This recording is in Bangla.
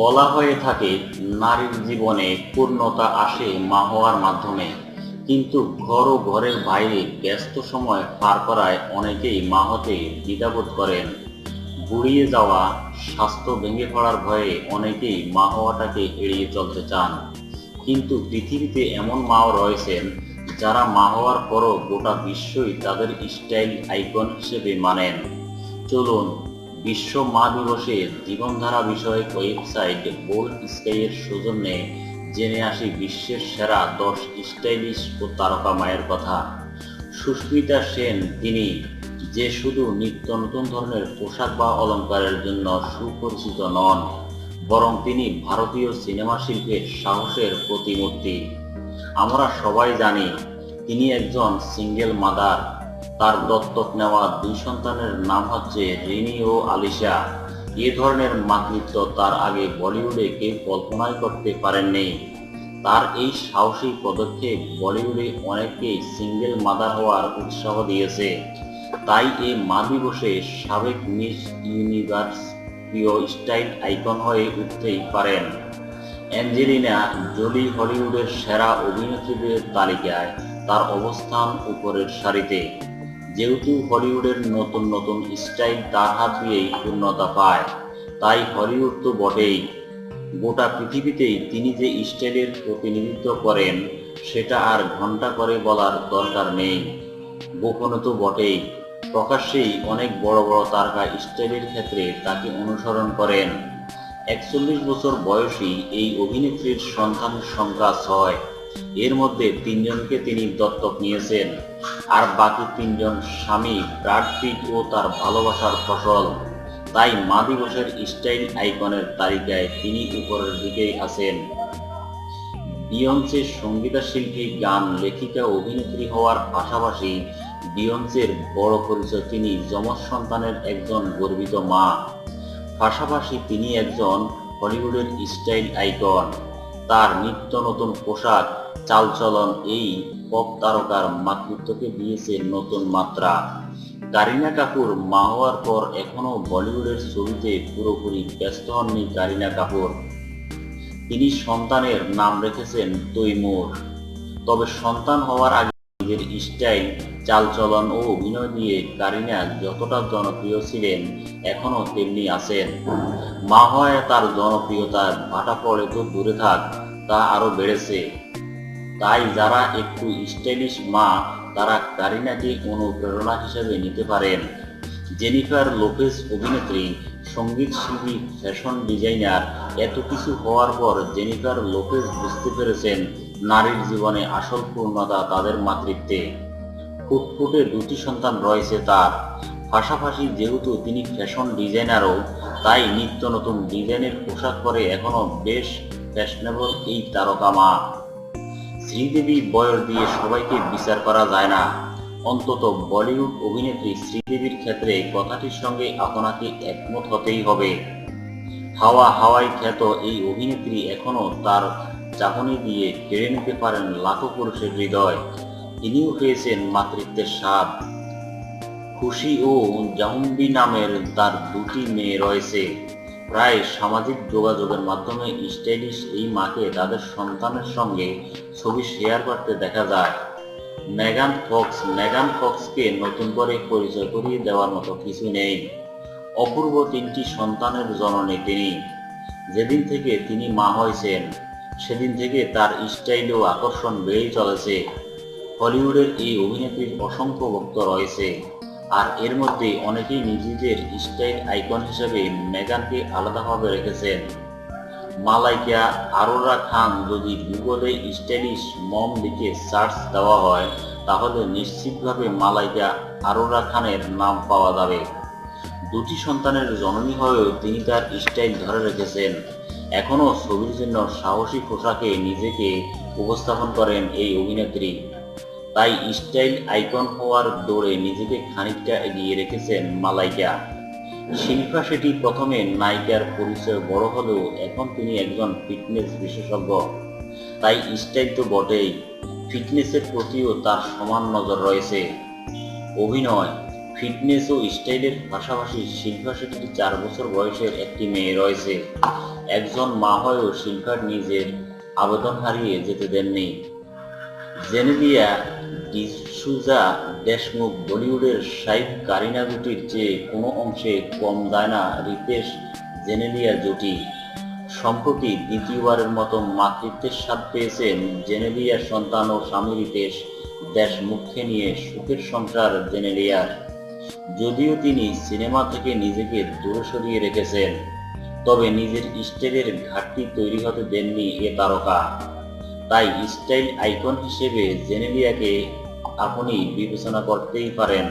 বলা হয়ে থাকে, নারীর জীবনে পূর্ণতা আসে মা হওয়ার মাধ্যমে। কিন্তু ঘর ও ঘরের বাইরে ব্যস্ত সময় পার করায় অনেকেই মা হতে দ্বিধাবোধ করেন। বুড়িয়ে যাওয়া, স্বাস্থ্য ভেঙে পড়ার ভয়ে অনেকেই মা হওয়াটাকে এড়িয়ে চলতে চান। কিন্তু পৃথিবীতে এমন মাও রয়েছেন যারা মা হওয়ার পরও গোটা বিশ্বই তাদের স্টাইল আইকন হিসেবে মানেন। চলুন বিশ্ব মা দিবসে জীবনধারা বিষয়ক ওয়েবসাইট বোল্ড স্কাইয়ের সৌজন্যে জেনে আসি বিশ্বের সেরা দশ স্টাইলিশ ও তারকা মায়ের কথা। সুস্মিতা সেন, তিনি যে শুধু নিত্য নতুন ধরনের পোশাক বা অলংকারের জন্য সুপরিচিত নন, বরং তিনি ভারতীয় সিনেমা শিল্পের সাহসের প্রতিমূর্তি। আমরা সবাই জানি, তিনি একজন সিঙ্গেল মাদার। তার দত্তক নেওয়া দুই সন্তানের নাম হচ্ছে রিনি ও আলিশা। এ ধরনের মাতৃত্ব তার আগে বলিউডে কেউ কল্পনাই করতে পারেননি। তার এই সাহসী পদক্ষেপ বলিউডে অনেককেই সিঙ্গেল মাদার হওয়ার উৎসাহ দিয়েছে। তাই এ মা দিবসে সাবেক মিস ইউনিভার্স প্রিয় স্টাইল আইকন হয়ে উঠতেই পারেন। অ্যাঞ্জেলিনা জোলি হলিউডের সেরা অভিনেত্রীদের তালিকায় তার অবস্থান উপরের সারিতে। যেহেতু হলিউডের নতুন নতুন স্টাইল তার হাত দিয়েই পূর্ণতা পায়, তাই হলিউড তো বটেই। গোটা পৃথিবীতেই তিনি যে স্টাইলের প্রতিনিধিত্ব করেন, সেটা আর ঘণ্টা করে বলার দরকার নেই। গোপনে তো বটেই। প্রকাশ্যেই অনেক বড় বড় তারকা স্টাইলের ক্ষেত্রে তাকে অনুসরণ করেন। একচল্লিশ বছর বয়সী এই অভিনেত্রীর সন্তানের সংখ্যা ছয়। এর মধ্যে তিনজনকে তিনি দত্তক নিয়েছেন, আর বাকি তিনজন স্বামী পিট ও তার ভালোবাসার ফসল। তাই মা দিবসের স্টাইল আইকনের তালিকায় তিনি উপরের দিকেই আছেন। বিয়ন্সের সঙ্গীতা শিল্পী, গান লেখিকা, অভিনেত্রী হওয়ার পাশাপাশি বিয়ন্সের বড় পরিচয় তিনি যমজ সন্তানের একজন গর্বিত মা। পাশাপাশি তিনি একজন হলিউডের স্টাইল আইকন। তার নিত্য নতুন পোশাক, চালচলন এই পপ তারকার মাতৃত্বকে দিয়েছে নতুন মাত্রা। কারিনা কাপুর মা হওয়ার পর এখনও বলিউডের ছবিতে পুরোপুরি ব্যস্ত হননি কারিনা কাপুর। তিনি সন্তানের নাম রেখেছেন তৈমুর। তবে সন্তান হওয়ার আগে নিজের স্টাইল চালচলন ও অভিনয় নিয়ে কারিনা যতটা জনপ্রিয় ছিলেন, এখনও তেমনি আছেন। মা হয় তার জনপ্রিয়তার ভাটা পড়ে তো দূরে থাক, তা আরও বেড়েছে। তাই যারা একটু স্টাইলিশ মা, তারা কারিনাকে অনুপ্রেরণা হিসেবে নিতে পারেন। জেনিফার লোপেজ অভিনেত্রী, সংগীত শিল্পী, ফ্যাশন ডিজাইনার, এত কিছু হওয়ার পর জেনিফার লোপেজ বুঝতে পেরেছেন, নারীর জীবনে আসল পূর্ণতা তাদের মাতৃত্বে। ফুটফুটে দুটি সন্তান রয়েছে তার। পাশাপাশি যেহেতু তিনি ফ্যাশন ডিজাইনারও তাই নিত্য নতুন ডিজাইনের পোশাক পরে এখনও বেশ ফ্যাশনেবল এই তারকা মা। শ্রীদেবী বয়স দিয়ে সবাইকে বিচার করা যায় না। অন্তত বলিউড অভিনেত্রী শ্রীদেবীর ক্ষেত্রে কথাটির সঙ্গে আপনাকে একমত হতেই হবে। হাওয়া হাওয়াই খ্যাত এই অভিনেত্রী এখনও তার চাহনি দিয়ে কেড়ে নিতে পারেন লাখো পুরুষের হৃদয়। তিনিও পেয়েছেন মাতৃত্বের স্বাদ। খুশি ও জাহুম্বি নামের তার দুটি মেয়ে রয়েছে। প্রায় সামাজিক যোগাযোগের মাধ্যমে স্টাইলিশ এই মাকে তাদের সন্তানের সঙ্গে ছবি শেয়ার করতে দেখা যায়। মেগান ফক্স, মেগান ফক্সকে নতুন করে পরিচয় করিয়ে দেওয়ার মতো কিছু নেই। অপূর্ব তিনটি সন্তানের জননী তিনি। যেদিন থেকে তিনি মা হয়েছেন, সেদিন থেকে তার স্টাইল ও আকর্ষণ বেড়েই চলেছে। হলিউডের এই অভিনেত্রীর অসংখ্য ভক্ত রয়েছে। আর এর মধ্যে অনেকেই নিজেদের স্টাইল আইকন হিসেবে মেগানকে আলাদাভাবে রেখেছেন। মালাইকা আরোরা খান যদি গুগলে স্টাইলিশ মম লিখে সার্চ দেওয়া হয়, তাহলে নিশ্চিতভাবে মালাইকা আরোরা খানের নাম পাওয়া যাবে। দুটি সন্তানের জননী হয়েও তিনি তার স্টাইল ধরে রেখেছেন। এখনও ছবির জন্য সাহসী পোশাকে নিজেকে উপস্থাপন করেন এই অভিনেত্রী। তাই স্টাইল আইকন হওয়ার দৌড়ে নিজেকে খানিকটা এগিয়ে রেখেছেন মালাইকা। শিল্পা শেঠি প্রথমে নায়িকার পরিচয় বড় হলেও এখন তিনি একজন ফিটনেস বিশেষজ্ঞ। তাই স্টাইল তো বটেই ফিটনেসের প্রতিও তার সমান নজর রয়েছে। অভিনয় ফিটনেস ও স্টাইলের পাশাপাশি শিল্পা শেট্টির চার বছর বয়সের একটি মেয়ে রয়েছে। একজন মা হয়েও শিল্পার নিজের আবেদন হারিয়ে যেতে দেননি। জেনেলিয়া ডিসুজা দেশমুখ বলিউডের সাইফ কারিনা জুটির চেয়ে কোনো অংশে কম যায় না রিতেশ জেনেলিয়া জুটি। সম্প্রতি দ্বিতীয়বারের মতো মাতৃত্বের স্বাদ পেয়েছেন জেনেলিয়ার সন্তান ও স্বামী রিতেশ দেশমুখকে নিয়ে সুখের সংসার জেনেলিয়ার। যদিও তিনি সিনেমা থেকে নিজেকে দূরে সরিয়ে রেখেছেন, তবে নিজের স্টাইলের ঘাটতি তৈরি হতে দেননি এ তারকা। তাই স্টাইল আইকন হিসেবে জেনেলিয়াকে আপনি বিবেচনা করতেই পারেন।